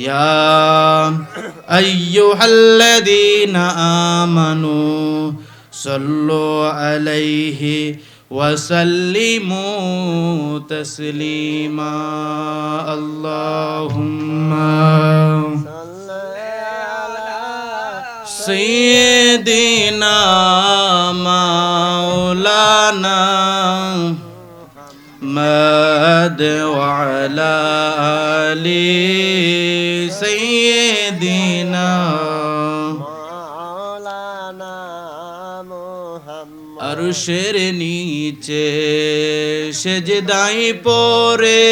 يا أيها الذين آمنوا صلوا عليه وسلموا تسليما. اللهم سيدنا مولانا محمد وعلى آل سيدنا মাওলানা মুহাম্মদ আরশের নিচে সেজদাই পরে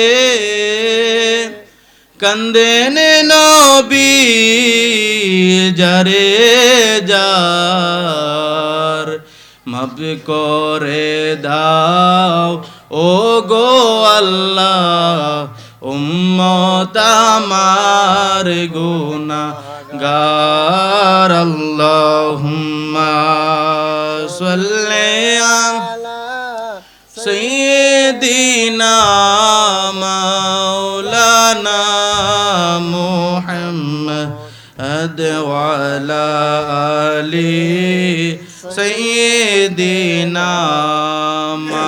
কান্দেন নবী যারে যার মাফ করে দাও ও গো আল্লাহ উম্মত আমার গুনা গার আল্লাহুম্মা সাল্লি আলা সাইয়্যিদিনা মাওলানা মুহাম্মদ ওয়ালা আলি সাইয়্যিদিনা মা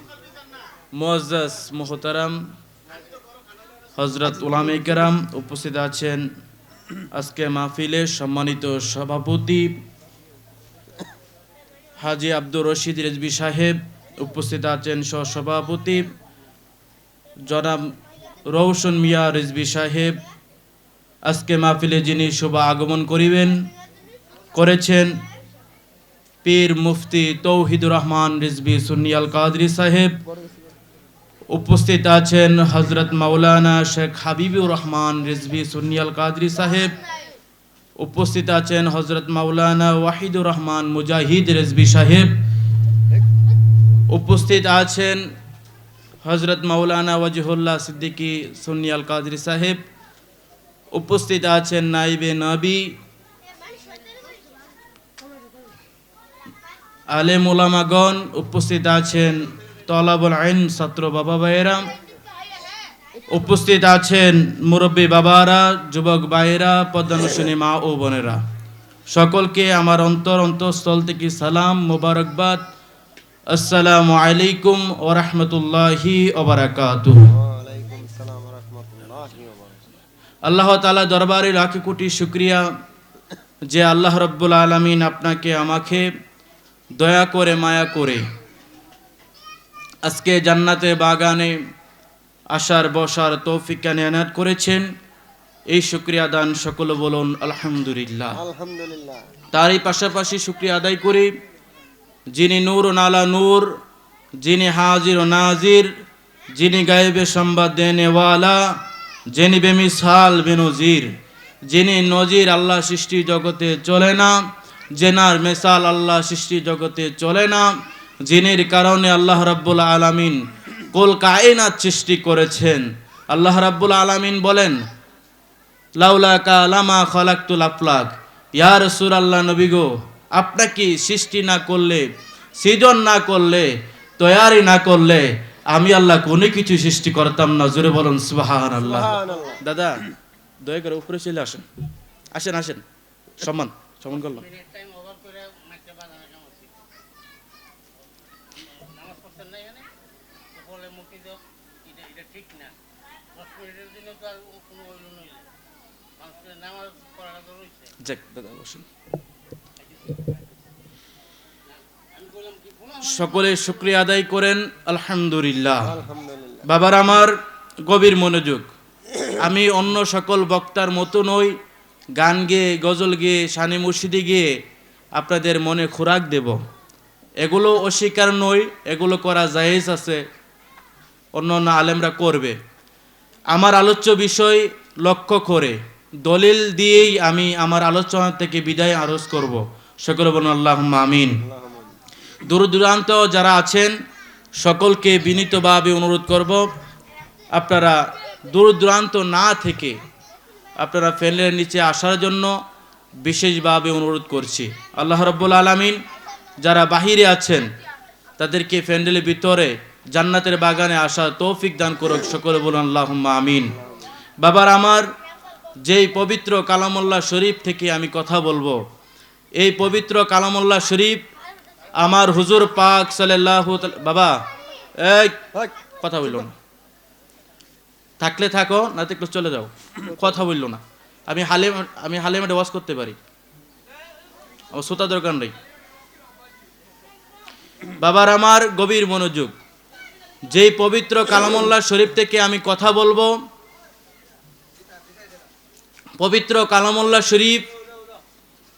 মুআজ্জাজ মুহতারাম হজরত উলামে কেরাম উপস্থিত আছেন। আজকে মাহফিলের সম্মানিত সভাপতি হাজি আব্দুর রশিদ রেজবি সাহেব উপস্থিত আছেন, সহসভাপতি জনাব রৌশন মিয়া রেজবি সাহেব। আজকে মাহফিলে যিনি শুভ আগমন করিবেন, করেছেন পীর মুফতি তৌহিদুর রহমান রিজবি সুনিয়াল কাদরি সাহেব। উপস্থিত আছেন হজরত মাওলানা শেখ হাবিবুর রহমান রিজভি সুনিয়াল কাদরি সাহেব। উপস্থিত আছেন হজরত মাওলানা ওয়াহিদুর রহমান মুজাহিদ রেজবি সাহেব। উপস্থিত আছেন হজরত মাওলানা ওয়াজিহুল্লাহ সিদ্দিকী সুনিয়াল কাদরি সাহেব। উপস্থিত আছেন নাইবে নবী। আলেম ওলামাগণ উপস্থিত আছেন তলাবুল আইন ছাত্র বাবা ভাইয়েরা, উপস্থিত আছেন মুরব্বী বাবারা, যুবক ভাইয়েরা, পদ্মানুসনী মা ও বোনেরা। সকলকে আমার অন্তর অন্তঃস্থল থেকে সালাম মোবারকবাদ। আসসালামু আলাইকুম ও রহমতুল্লাহি ওবরাকাতু আল্লাহ তালা দরবারে লাখি কোটি শুক্রিয়া যে আল্লাহ রব্বুল আলমিন আপনাকে আমাকে দয়া করে, মায়া করে আজকে জান্নাতে বাগানে আসার বসার তৌফিক এনায়ত করেছেন? এই শুক্রিয়া দান সকল বলুন আলহামদুলিল্লাহ। আলহামদুলিল্লাহ। তারই পাশাপাশি শুক্রিয়া আদায় করি যিনি নূর ও নালা নূর যিনি হাজির ও নাজির যিনি গায়েবে সংবাদ দেনেওয়ালা যিনি বেমিসাল বেনজির যিনি নজির আল্লাহ সৃষ্টি জগতে চলে না জেনার মেসাল আল্লাহ সৃষ্টি জগতে চলে না যিনির কারণে আল্লাহ রাব্বুল আলামিন কুল কায়নাত সৃষ্টি করেছেন। আল্লাহ রাব্বুল আলামিন বলেন লাউলা কালামা খলাক্তুল আফলাক। ইয়া রসুল আল্লাহ নবী গো আপনাকে সৃষ্টি না করলে সৃজন না করলে তৈয়ারি না করলে আমি আল্লাহ কোনো কিছু সৃষ্টি করতাম না। জোরে বলুন সুবাহান আল্লাহ সুবহানাল্লাহ। দাদা দয়া করে উপরে চলে আসেন। আসেন আসেন। সম্মান সম্মান করলাম নামাজ পড়ছেন না এখানে তো বলে মুক্তি দাও এটা এটা ঠিক না দশ মিনিটের জন্য তো আর কোনো ওইল নইলে মানুষের নামাজ পড়াটা তো রয়েছে যাক দাদা বসেন। সকলে শুক্রিয়া আদায় করেন আলহামদুলিল্লাহ। বাবার আমার গভীর মনোযোগ। আমি অন্য সকল বক্তার মতো নই গান গেয়ে গজল গেয়ে শানে মুর্শিদি গিয়ে আপনাদের মনে খোরাক দেব। এগুলো অস্বীকার নই এগুলো করা জায়েজ আছে অন্য অন্য আলেমরা করবে। আমার আলোচ্য বিষয় লক্ষ্য করে। দলিল দিয়েই আমি আমার আলোচনা থেকে বিদায় আরজ করব। সকল বলুন আল্লাহ আমিন। দূর দূরান্ত যারা আছেন, সকলকে বিনীতভাবে অনুরোধ করব, আপনারা দূর দূরান্ত না থেকে আপনারা ফ্যানের নিচে আসার জন্য বিশেষভাবে অনুরোধ করছি। আল্লাহ রব্বুল আলমিন, যারা বাহিরে আছেন, তাদেরকে ফ্যান্ডেলের ভিতরে, জান্নাতের বাগানে আসা তৌফিক দান করুক। সকলে বলুন আল্লাহ আমিন। বাবার, আমার যেই পবিত্র কালামুল্লাহ শরীফ থেকে আমি কথা বলব, এই পবিত্র কালামুল্লাহ শরীফ আমার হুজুর পাক সাল্লাহ বাবা কথা বলল না। থাকলে থাকো, না থাকলে চলে যাও। কথা বলল না। আমি হালে আমি হালে মাঠে ওয়াশ করতে পারি। আমার শ্রোতা দরকার নেই। বাবার আমার গভীর মনোযোগ। যেই পবিত্র কালামুল্লাহ শরীফ থেকে আমি কথা বলব পবিত্র কালামুল্লাহ শরীফ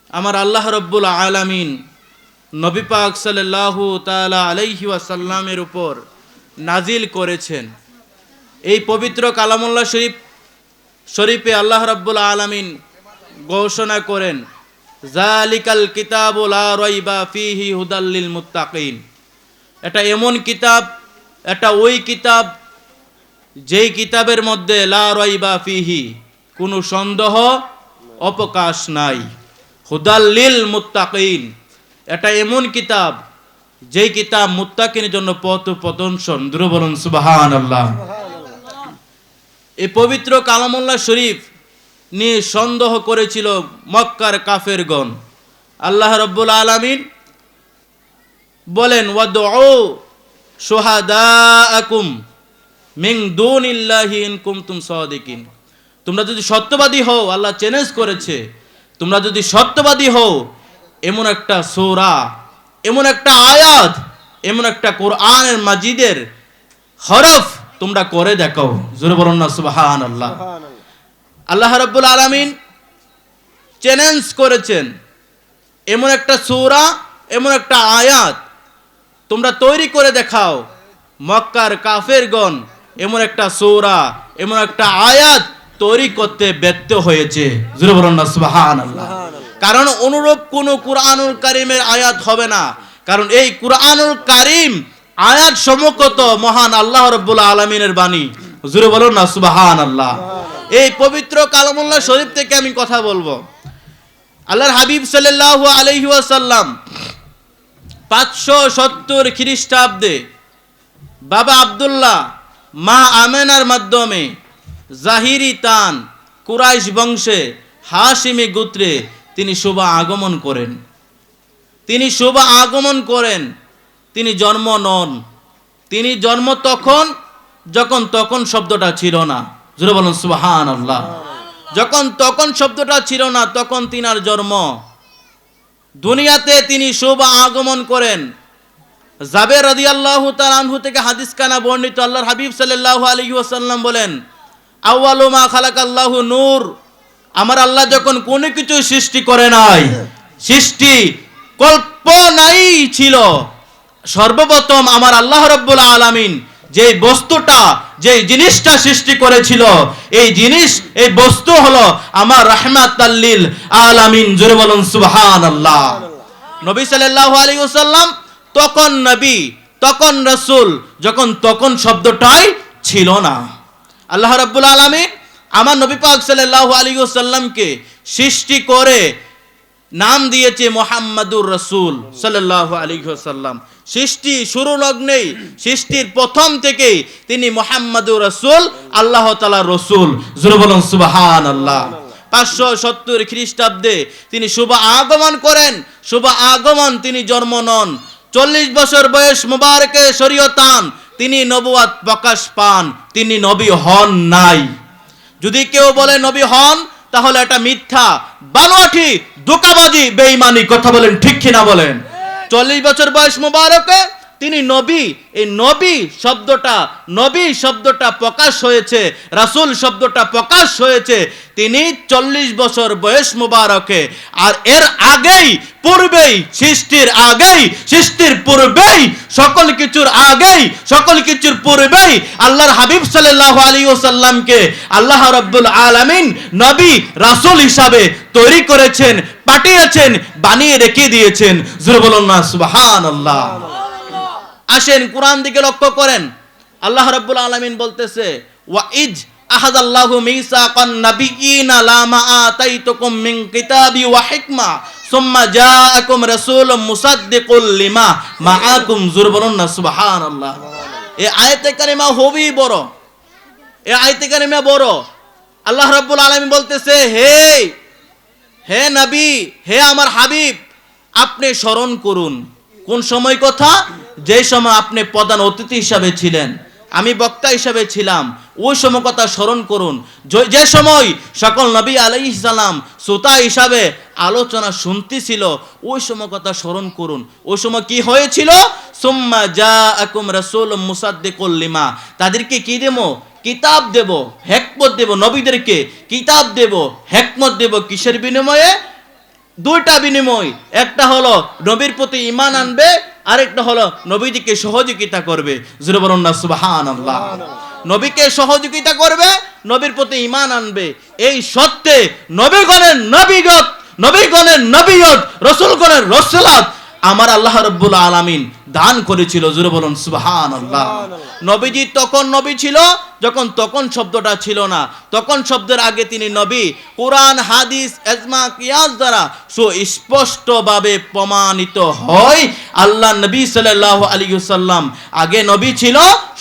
আমার আল্লাহ রব্বুল আলামিন নবী পাক সাল্লাল্লাহু তাআলা আলাইহি ওয়াসাল্লামের উপর নাজিল করেছেন। এই পবিত্র কালামুল্লাহ শরীফ, শরীফে আল্লাহ রাব্বুল আলামিন ঘোষণা করেন জালিকাল কিতাবু লা রাইবা ফিহি হুদাল্লিল মুত্তাকিন। এটা এমন কিতাব, এটা ওই কিতাব, যেই কিতাবের মধ্যে লা রাইবা ফিহি কোনো সন্দেহ অপকাশ নাই। হুদাল্লিল মুত্তাকিন। এটা এমন কিতাব, যেই কিতাব মুত্তাকিনের জন্য পথ প্রদর্শন বলুন, সুবহানাল্লাহ। এই পবিত্র কালামুল্লাহ শরীফ নিয়ে সন্দেহ করেছিল মক্কার কাফেরগণ। আল্লাহ রব্বুল আলামিন বলেন, ওয়াদউ শুহাদাআকুম মিন দুনিল্লাহি ইন কুনতুম সাদিকিন। তোমরা যদি সত্যবাদী হও আল্লাহ চ্যালেঞ্জ করেছে তোমরা যদি সত্যবাদী হও এমন একটা সূরা এমন একটা আয়াত এমন একটা কোরআনের মাজিদের হরফ তোমরা করে দেখো জোরে বলুন না সুবহানাল্লাহ। আল্লাহ আল্লাহ রাব্বুল আলামিন চ্যালেঞ্জ করেছেন এমন একটা সূরা এমন একটা আয়াত তোমরা তৈরি করে দেখাও। মক্কার কাফেরগণ এমন একটা সূরা এমন একটা আয়াত তৈরি করতে ব্যর্থ হয়েছে। কারণ অনুরূপ কোন কুরআনুল কারীমের আয়াত হবে না। কারণ এই কুরআনুল কারীম আয়াত সমকত মহান আল্লাহ রব্বুল আলমিনের বাণী। জুড়ে বলুন না সুবাহান আল্লাহ এই পবিত্র কালামুল্লাহ শরীফ থেকে আমি কথা বলব। আল্লাহর হাবিব সাল্লাহ আলহি ওয়াসাল্লাম পাঁচশো সত্তর খ্রিস্টাব্দে বাবা আব্দুল্লাহ মা আমেনার মাধ্যমে জাহিরি তান, কুরাইশ বংশে হাসিমি গোত্রে তিনি শুভ আগমন করেন। তিনি শুভ আগমন করেন, তিনি জন্ম নন। তিনি জন্ম তখন, যখন তখন শব্দটা ছিল না। জুড়ে বলুন সুবাহান আল্লাহ যখন তখন শব্দটা ছিল না, তখন তিনার জন্ম। দুনিয়াতে তিনি শুভ আগমন করেন। জাবের রাদি আল্লাহ আনহু থেকে হাদিস কানা বর্ণিত আল্লাহর হাবিব সাল্লাহ আলী ওয়াসাল্লাম বলেন আউ্বালুমা খালাক আল্লাহু নূর। আমার আল্লাহ যখন কোনো কিছু সৃষ্টি করে নাই, সৃষ্টি কল্পনাই ছিল। সর্বপ্রথম আমার আল্লাহ রব্বুল আলামিন যে বস্তুটা যে জিনিসটা সৃষ্টি করেছিল, এই জিনিস, এই বস্তু হলো আমার রহমাত আল্লিল আলামিন। জোরে বলুন সুবহান আল্লাহ নবী সাল্লাল্লাহু আলাইহি ওয়াসাল্লাম তখন নবী, তখন রাসূল, যখন তখন শব্দটাই ছিল না। আল্লাহ রাব্বুল আলামিন আমার নবী পাক সাল্লাল্লাহু আলাইহি ওয়াসাল্লামকে সৃষ্টি করে নাম দিয়েছে মোহাম্মদুর রসুল সাল্লাহ আলী সাল্লাম সৃষ্টি শুরু লগ্নেই সৃষ্টির প্রথম থেকেই তিনি মোহাম্মদুর রসুল, আল্লাহ তালা রসুল। জুরু বলুন সুবাহান আল্লাহ পাঁচশো সত্তর খ্রিস্টাব্দে তিনি শুভ আগমন করেন। শুভ আগমন তিনি জন্ম নন। চল্লিশ বছর বয়স মুবারকে শরীয়তান তিনি নবুয়াত প্রকাশ পান, তিনি নবী হন নাই। যদি কেউ বলে নবী হন, তাহলে এটা মিথ্যা। বানোয়াঠি দোকাবাজি বেঈমানি, কথা বলেন ঠিক কিনা বলেন। চল্লিশ বছর বয়স মুবারকে তিনি নবী। এই নবী শব্দটা নবী শব্দটা প্রকাশ হয়েছে, রাসূল শব্দটা প্রকাশ হয়েছে তিনি চল্লিশ বছর বয়স মুবারকে। আর এর আগেই, পূর্বেই, সৃষ্টির আগেই, সৃষ্টির পূর্বেই, সকল কিছুর আগেই, সকল কিছুর পূর্বেই আল্লাহর হাবিব সাল্লাল্লাহু আলাইহি ওয়াসাল্লামকে আল্লাহ রাব্বুল আলামিন নবী, রাসূল হিসাবে তৈরি করেছেন, পাঠিয়েছেন, বানিয়ে রেখে দিয়েছেন। জোরে বলুন না, সুবহানাল্লাহ। আসেন, কোরআন দিকে লক্ষ্য করেন। আল্লাহ রাব্বুল আলামিন বলতেছে, ওয়া ইজ আহাদাল্লাহু মিসাকান নাবিয়িনা লামা আতাইতুকুম মিন কিতাবি ওয়া হিকমা, সুম্মা জাআকুম রাসূলুম মুসাদ্দিকুল লিমা মাআকুম জোর না, সুবহানাল্লাহ। এই আয়াতে কারিমা খুবই বড়। এই আয়াতে কারিমা বড়। আল্লাহ রাব্বুল আলামিন বলতেছে, হে হে নবী, হে আমার হাবিব, আপনি স্মরণ করুন। কোন সময় কথা? যে সময় আপনি প্রধান অতিথি হিসাবে ছিলেন, আমি বক্তা হিসাবে ছিলাম, ওই সময় কথা স্মরণ করুন। যে- সময় সকল নবী আলাই সালাম শ্রোতা হিসাবে আলোচনা শুনতেছিল, ওই সময় কথা স্মরণ করুন। ওই সময় কি হয়েছিল? সুম্মা যা আকুম রসুল মুসাদ্দিকুল লিমা। তাদেরকে কি দেবো? কিতাব দেব, হেকমত দেব নবীদেরকে। কিতাব দেব, হেকমত দেব কিসের বিনিময়ে? দুইটা বিনিময়। একটা হলো নবীর প্রতি ইমান আনবে আরেকটা হলো নবীদিকে সহযোগিতা করবে। সুবাহান নবীকে সহযোগিতা করবে নবীর প্রতি ইমান আনবে। এই সত্যে নবীগণের নবীগত নবীগণের নবীয়ত রসুলগণের রসুলাত আমার আল্লাহ রব্বুল আলামিন দান করেছিল। জুড়ে বলুন সুবহান আল্লাহ নবীজি তখন নবী ছিল যখন তখন শব্দটা ছিল না, তখন শব্দের আগে তিনি নবী, কোরআন, হাদিস, এজমা, কিয়াস দ্বারা সুস্পষ্টভাবে প্রমাণিত হয়। আল্লাহ নবী সাল্লাহ আলী সাল্লাম আগে নবী ছিল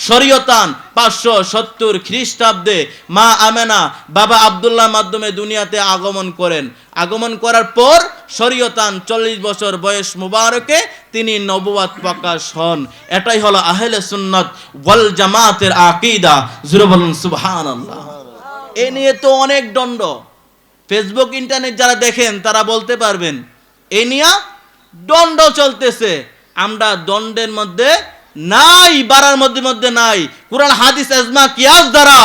শরীয়তান, পাঁচশো সত্তর খ্রিস্টাব্দে মা আমেনা বাবা আবদুল্লাহ মাধ্যমে দুনিয়াতে আগমন করেন। আগমন করার পর শরীয়তান চল্লিশ বছর বয়স মুবারকে তিনি নবুয়াত প্রকাশ হন। এটাই হলো আহলে সুন্নত ওয়াল জামাতের আকিদা। জুরে বলুন এ নিয়ে তো অনেক দণ্ড ফেসবুক, ইন্টারনেট যারা দেখেন, তারা বলতে পারবেন, এ নিয়ে দণ্ড চলতেছে। আমরা দণ্ডের মধ্যে নাই, বাড়ার মধ্যে মধ্যে নাই। কোরআন, হাদিস এজমা কিয়াস দ্বারা